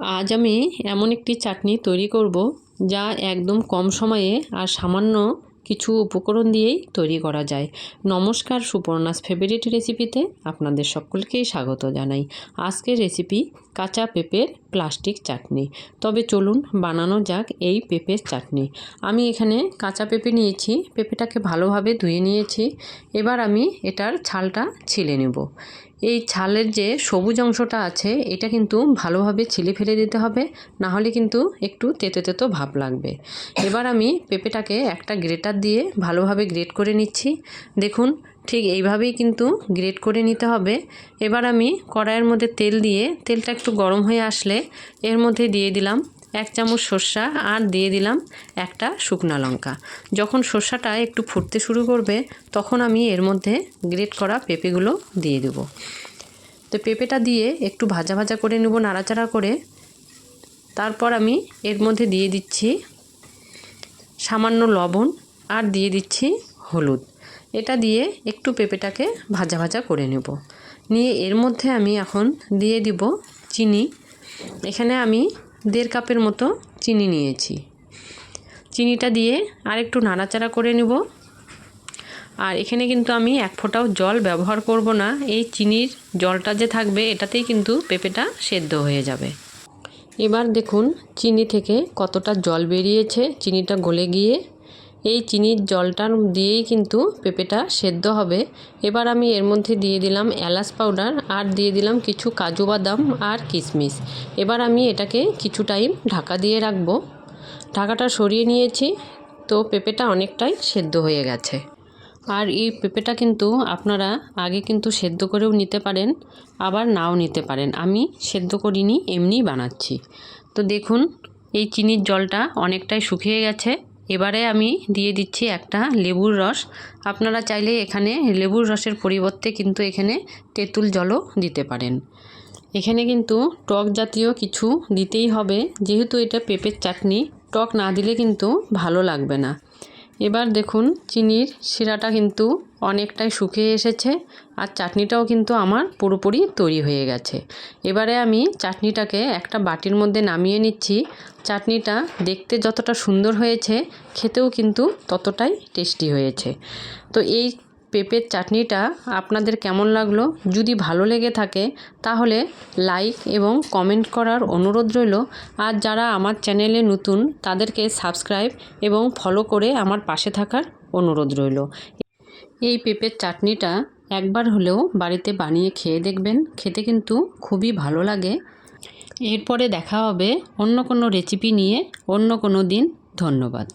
আজ আমি এমন একটি চাটনি তৈরি করব যা একদম কম সময়ে আর সামান্য কিছু উপকরণ দিয়েই তৈরি করা যায়। নমস্কার সুপর্ণাস ফেভারিট রেসিপিতে আপনাদের সকলকেই স্বাগত জানাই। আজকের রেসিপি কাঁচা পেঁপের প্লাস্টিক চাটনি। তবে চলুন বানানো যাক এই পেঁপের চাটনি। আমি এখানে কাঁচা পেঁপে নিয়েছি, পেঁপেটাকে ভালোভাবে ধুয়ে নিয়েছি। এবার আমি এটার ছালটা ছিলে নেব। এই ছালের যে সবুজ অংশটা আছে, এটা কিন্তু ভালোভাবে ছিলে ফেলে দিতে হবে, না হলে কিন্তু একটু তেতো তেতো ভাব লাগবে। এবার আমি পেঁপেটাকে একটা গ্রেটার দিয়ে ভালোভাবে গ্রেট করে নিচ্ছি। দেখুন, ঠিক এইভাবেই কিন্তু গ্রেট করে নিতে হবে। এবার আমি কড়াইয়ের মধ্যে তেল দিয়ে, তেলটা একটু গরম হয়ে আসলে এর মধ্যে দিয়ে দিলাম এক চামচ সর্ষা আর দিয়ে দিলাম একটা শুকনা লঙ্কা। যখন সর্ষাটা একটু ফুটতে শুরু করবে, তখন আমি এর মধ্যে গ্রেট করা পেঁপেগুলো দিয়ে দেবো। তো পেঁপেটা দিয়ে একটু ভাজা ভাজা করে নেব নাড়াচাড়া করে। তারপর আমি এর মধ্যে দিয়ে দিচ্ছি সামান্য লবণ আর দিয়ে দিচ্ছি হলুদ। এটা দিয়ে একটু পেঁপেটাকে ভাজা ভাজা করে নেব। নিয়ে এর মধ্যে আমি এখন দিয়ে দিব চিনি। এখানে আমি দেড় কাপের মতো চিনি নিয়েছি। চিনিটা দিয়ে আর একটু নাড়াচাড়া করে নেব। আর এখানে কিন্তু আমি এক ফোঁটাও জল ব্যবহার করব না। এই চিনির জলটা যে থাকবে, এটাতেই কিন্তু পেঁপেটা সেদ্ধ হয়ে যাবে। এবার দেখুন, চিনি থেকে কতটা জল বেরিয়েছে। চিনিটা গলে গিয়ে এই চিনির জলটার দিয়েই কিন্তু পেঁপেটা সেদ্ধ হবে। এবার আমি এর মধ্যে দিয়ে দিলাম এলাচ পাউডার আর দিয়ে দিলাম কিছু কাজু বাদাম আর কিশমিশ। এবার আমি এটাকে কিছু টাইম ঢাকা দিয়ে রাখব। ঢাকাটা সরিয়ে নিয়েছি, তো পেঁপেটা অনেকটাই সেদ্ধ হয়ে গেছে। আর এই পেঁপেটা কিন্তু আপনারা আগে কিন্তু সেদ্ধ করেও নিতে পারেন, আবার নাও নিতে পারেন। আমি সেদ্ধ করিনি, এমনিই বানাচ্ছি। তো দেখুন, এই চিনির জলটা অনেকটাই শুকিয়ে গেছে। এবারে আমি দিয়ে দিচ্ছি একটা লেবুর রস। আপনারা চাইলে এখানে লেবুর রসের পরিবর্তে কিন্তু এখানে তেঁতুল জলও দিতে পারেন। এখানে কিন্তু টক জাতীয় কিছু দিতেই হবে। যেহেতু এটা পেঁপের চাটনি, টক না দিলে কিন্তু ভালো লাগবে না। এবার দেখুন, চিনির শিরাটা কিন্তু অনেকটাই শুকিয়ে এসেছে আর চাটনিটাও কিন্তু আমার পুরোপুরি তৈরি হয়ে গেছে। এবারে আমি চাটনিটাকে একটা বাটির মধ্যে নামিয়ে নিচ্ছি। চাটনিটা দেখতে যতটা সুন্দর হয়েছে, খেতেও কিন্তু ততটাই টেস্টি হয়েছে। তো এই পেঁপের চাটনিটা আপনাদের কেমন লাগল? যদি ভালো লেগে থাকে, তাহলে লাইক এবং কমেন্ট করার অনুরোধ রইল। আর যারা আমার চ্যানেলে নতুন, তাদেরকে সাবস্ক্রাইব এবং ফলো করে আমার পাশে থাকার অনুরোধ রইল। এই পেঁপের চাটনিটা একবার হলেও বাড়িতে বানিয়ে খেয়ে দেখবেন, খেতে কিন্তু খুবই ভালো লাগে। এরপরে দেখা হবে অন্য কোনো রেসিপি নিয়ে। অন্য কোনো দিন ধন্যবাদ।